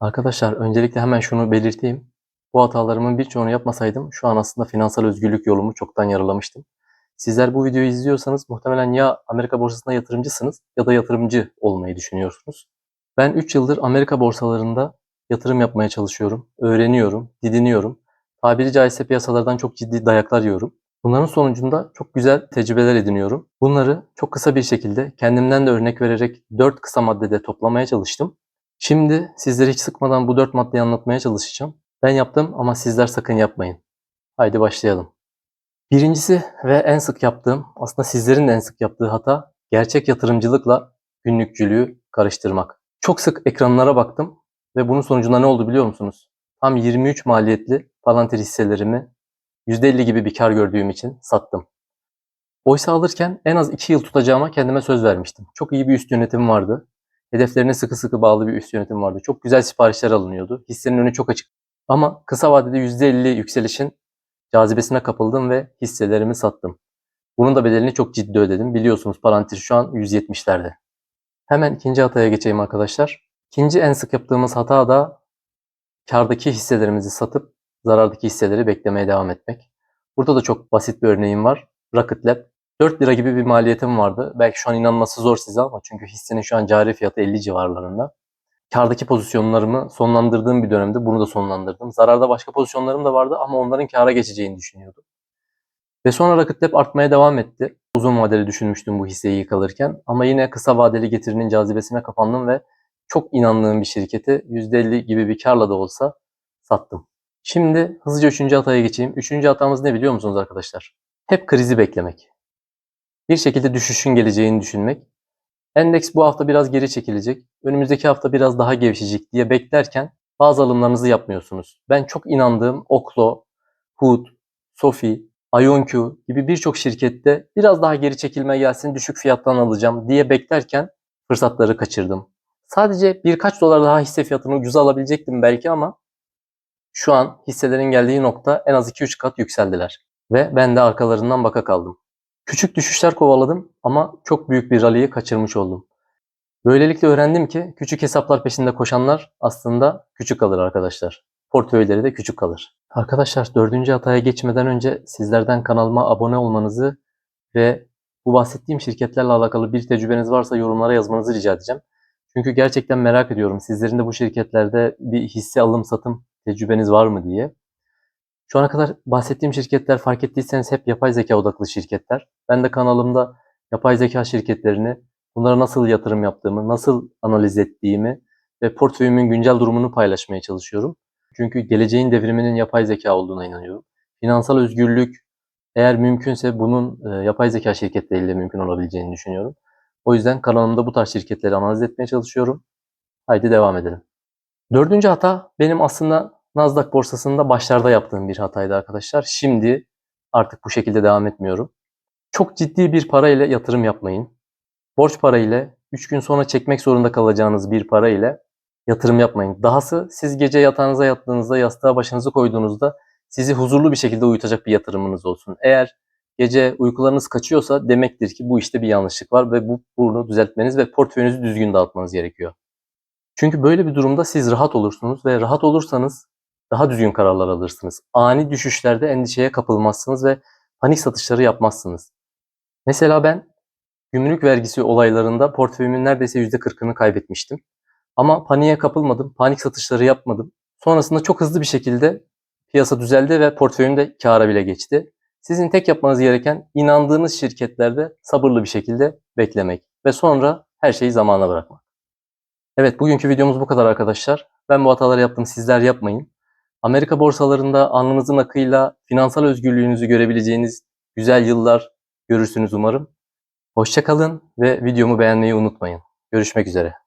Arkadaşlar öncelikle hemen şunu belirteyim. Bu hatalarımın birçoğunu yapmasaydım şu an aslında finansal özgürlük yolumu çoktan yaralamıştım. Sizler bu videoyu izliyorsanız muhtemelen ya Amerika borsasında yatırımcısınız ya da yatırımcı olmayı düşünüyorsunuz. Ben 3 yıldır Amerika borsalarında yatırım yapmaya çalışıyorum, öğreniyorum, didiniyorum. Tabiri caizse piyasalardan çok ciddi dayaklar yiyorum. Bunların sonucunda çok güzel tecrübeler ediniyorum. Bunları çok kısa bir şekilde kendimden de örnek vererek 4 kısa maddede toplamaya çalıştım. Şimdi sizleri hiç sıkmadan bu 4 maddeyi anlatmaya çalışacağım. Ben yaptım ama sizler sakın yapmayın. Haydi başlayalım. Birincisi ve en sık yaptığım, aslında sizlerin de en sık yaptığı hata gerçek yatırımcılıkla günlükçülüğü karıştırmak. Çok sık ekranlara baktım ve bunun sonucunda ne oldu biliyor musunuz? Tam 23 maliyetli Palantir hisselerimi %50 gibi bir kar gördüğüm için sattım. Oysa alırken en az 2 yıl tutacağıma kendime söz vermiştim. Çok iyi bir üst yönetim vardı. Hedeflerine sıkı sıkı bağlı bir üst yönetim vardı. Çok güzel siparişler alınıyordu. Hissenin önü çok açık. Ama kısa vadede %50 yükselişin cazibesine kapıldım ve hisselerimi sattım. Bunun da bedelini çok ciddi ödedim. Biliyorsunuz Palantir şu an 170'lerde. Hemen ikinci hataya geçeyim arkadaşlar. İkinci en sık yaptığımız hata da kardaki hisselerimizi satıp zarardaki hisseleri beklemeye devam etmek. Burada da çok basit bir örneğim var. Rocket Lab. 4 lira gibi bir maliyetim vardı. Belki şu an inanması zor size ama çünkü hissenin şu an cari fiyatı 50 civarlarında. Kardaki pozisyonlarımı sonlandırdığım bir dönemde bunu da sonlandırdım. Zararda başka pozisyonlarım da vardı ama onların kâra geçeceğini düşünüyordum. Ve sonra Rocket artmaya devam etti. Uzun vadeli düşünmüştüm bu hisseyi yıkalırken ama yine kısa vadeli getirinin cazibesine kapandım ve çok inandığım bir şirketi %50 gibi bir karla da olsa sattım. Şimdi hızlıca üçüncü hataya geçeyim. Üçüncü hatamız ne biliyor musunuz arkadaşlar? Hep krizi beklemek. Bir şekilde düşüşün geleceğini düşünmek. Endeks bu hafta biraz geri çekilecek. Önümüzdeki hafta biraz daha gevşecek diye beklerken bazı alımlarınızı yapmıyorsunuz. Ben çok inandığım Oklo, Hood, Sofi, IonQ gibi birçok şirkette biraz daha geri çekilme gelsin düşük fiyattan alacağım diye beklerken fırsatları kaçırdım. Sadece birkaç dolar daha hisse fiyatını ucuza alabilecektim belki ama şu an hisselerin geldiği nokta en az 2-3 kat yükseldiler. Ve ben de arkalarından baka kaldım. Küçük düşüşler kovaladım ama çok büyük bir rally'yi kaçırmış oldum. Böylelikle öğrendim ki küçük hesaplar peşinde koşanlar aslında küçük kalır arkadaşlar. Portföyleri de küçük kalır. Arkadaşlar dördüncü hataya geçmeden önce sizlerden kanalıma abone olmanızı ve bu bahsettiğim şirketlerle alakalı bir tecrübeniz varsa yorumlara yazmanızı rica edeceğim. Çünkü gerçekten merak ediyorum sizlerin de bu şirketlerde bir hisse alım satım tecrübeniz var mı diye. Şu ana kadar bahsettiğim şirketler fark ettiyseniz hep yapay zeka odaklı şirketler. Ben de kanalımda yapay zeka şirketlerini, bunlara nasıl yatırım yaptığımı, nasıl analiz ettiğimi ve portföyümün güncel durumunu paylaşmaya çalışıyorum. Çünkü geleceğin devriminin yapay zeka olduğuna inanıyorum. Finansal özgürlük eğer mümkünse bunun e, yapay zeka şirketleriyle mümkün olabileceğini düşünüyorum. O yüzden kanalımda bu tarz şirketleri analiz etmeye çalışıyorum. Haydi devam edelim. Dördüncü hata benim aslında Nasdaq borsasında başlarda yaptığım bir hataydı arkadaşlar. Şimdi artık bu şekilde devam etmiyorum. Çok ciddi bir para ile yatırım yapmayın. Borç para ile 3 gün sonra çekmek zorunda kalacağınız bir para ile yatırım yapmayın. Dahası siz gece yatağınıza yattığınızda, yastığa başınızı koyduğunuzda sizi huzurlu bir şekilde uyutacak bir yatırımınız olsun. Eğer gece uykularınız kaçıyorsa demektir ki bu işte bir yanlışlık var ve bu bunu düzeltmeniz ve portföyünüzü düzgün dağıtmanız gerekiyor. Çünkü böyle bir durumda siz rahat olursunuz ve rahat olursanız daha düzgün kararlar alırsınız. Ani düşüşlerde endişeye kapılmazsınız ve panik satışları yapmazsınız. Mesela ben gümrük vergisi olaylarında portföyümün neredeyse %40'ını kaybetmiştim. Ama paniğe kapılmadım, panik satışları yapmadım. Sonrasında çok hızlı bir şekilde piyasa düzeldi ve portföyüm de kâra bile geçti. Sizin tek yapmanız gereken inandığınız şirketlerde sabırlı bir şekilde beklemek ve sonra her şeyi zamana bırakmak. Evet bugünkü videomuz bu kadar arkadaşlar. Ben bu hataları yaptım sizler yapmayın. Amerika borsalarında alnınızın akıyla finansal özgürlüğünüzü görebileceğiniz güzel yıllar görürsünüz umarım. Hoşçakalın ve videomu beğenmeyi unutmayın. Görüşmek üzere.